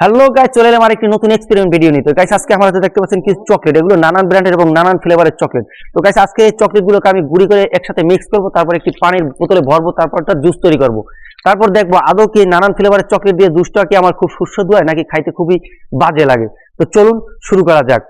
Hello guy চলে এলাম আরেকটি নতুন এক্সপেরিমেন্ট ভিডিও নিতে গাইস আজকে আমার হাতে দেখতে পাচ্ছেন কিছু চকলেট এগুলো নানান ব্র্যান্ডের এবং নানান ফ্লেভারের চকলেট তো গাইস আজকে এই চকলেটগুলোকে আমি গুঁড়ি করে একসাথে মিক্স করব, তারপর একটি পানির বোতলে ভরবো, তারপর তার জুস তৈরি করব। তারপর দেখব আদৌ কি নানান ফ্লেভারের চকলেট দিয়ে জুসটা কি আমার খুব সুস্বাদু হয়, নাকি খাইতে খুবই বাজে লাগে। তো চলুন শুরু করা যাক।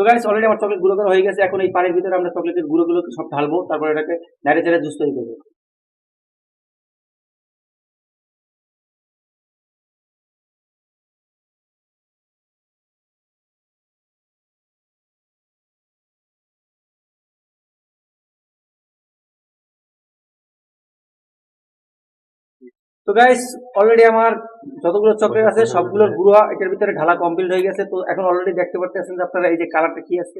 তো গাইস অলরেডি আমার চকলেট গুঁড়ো করা হয়ে গেছে। এখন এই পানির ভিতরে আমরা চকলেটের গুঁড়োগুলোকে সব ঢালবো, তারপর এটাকে নাড়ে চেড়ে জুস তৈরি করব। তো গাইস অলরেডি আমার যতগুলো চকলেট আছে সবগুলোর গুঁড়ো, এটার ভিতরে ঢালা কমপ্লিট হয়ে গেছে। তো এখন অলরেডি দেখতে পাচ্ছেন যে আপনারা এই যে কালারটা কি আছে?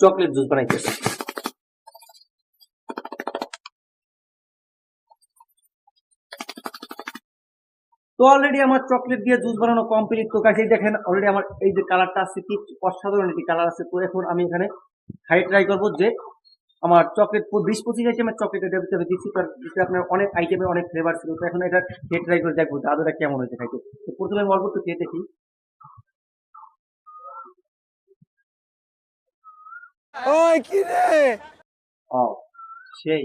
চকলেট জুস বানাইতেছে। তো অলরেডি আমার চকলেট দিয়ে জুস বানানো কমপ্লিট তো গাছ দেখেন অলরেডি আমার এই যে কালারটা আছে, কি অসাধারণ একটি কালার আছে। তো এখন আমি এখানে খাই ট্রাই করব যে আমার চকলেট বিশ পঁচিশ আইটেমের চকলেট ভিতরে দিচ্ছি তার ভিতরে আপনার অনেক আইটেমের অনেক ফ্লেভার ছিল তো এখন এটা খেয়ে ট্রাই করে দেখব আদৌটা কেমন হয়েছে খাইতে। তো প্রথমে আমি অল্প একটু খেয়ে দেখি। ওই কি রে? ও সেই।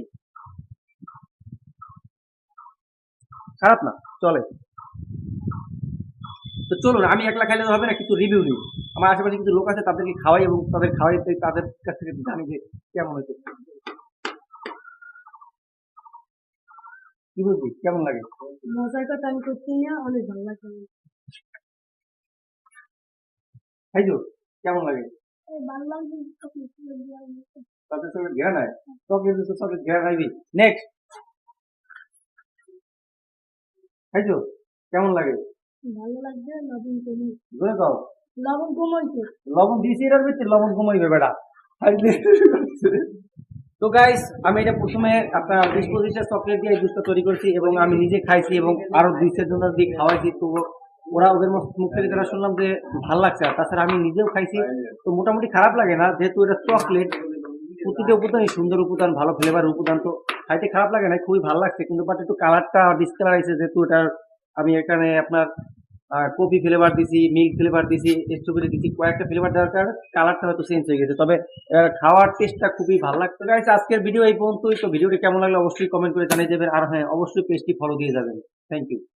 খারাপ না চলে। তো চলুন আমি একলা খাইলে হবে না কিছু রিভিউ নিই আমার আশেপাশে কিছু লোক আছে তাদেরকে খাওয়াই এবং তাদের খাওয়াই তাদের কাছ থেকে জানি যে কেমন হয়েছে। কি বুঝলি কেমন লাগে? মজার কথা আমি করছি না অনেক ভালো কেমন লাগে? chocolate গুলো দেওয়ার মতো। তাদের সঙ্গে ঘেরা নাই? চকলেট দিচ্ছে চকলেট ঘেরা খাইবি। নেক্সট খাইছো? কেমন লাগে? ভালো লাগছে লবণ কমি ধরে দাও লবণ কমাইছে। লবণ দিয়েছি এটার ভিতরে, লবণ কমাইবে বেটা। তো গাইস আমি এটা প্রথমে আপনার বিশ পঁচিশটা চকলেট দিয়ে জুসটা তৈরি করছি এবং আমি নিজে খাইছি এবং আরও দুইশের জন্য দিয়ে খাওয়াইছি। তো ওরা ওদের মুখ- থেকে যারা শুনলাম যে ভালো লাগছে আর তাছাড়া আমি নিজেও খাইছি। তো মোটামুটি খারাপ লাগে না, যেহেতু এটা চকলেট প্রতিটা উপাদানই সুন্দর উপাদান, ভালো ফ্লেভার উপাদান, তো খাইতে খারাপ লাগে না, খুবই ভালো লাগছে। কিন্তু বাট একটু কালারটা ডিসকালার আছে যেহেতু এটার আমি এখানে আপনার কফি ফ্লেভার দিছি মিল্ক ফ্লেভার দিছি স্ট্রবেরি দিছি, কয়েকটা ফ্লেভার দেওয়ার কারণে কালারটা হয়তো চেঞ্জ হয়ে গেছে। তবে খাওয়ার টেস্টটা খুবই ভালো লাগতো। গাইস আজকের ভিডিও এই পর্যন্তই। তো ভিডিওটি কেমন লাগল অবশ্যই কমেন্ট করে জানিয়ে যাবেন আর হ্যাঁ অবশ্যই পেজটি ফলো দিয়ে যাবেন। Thank you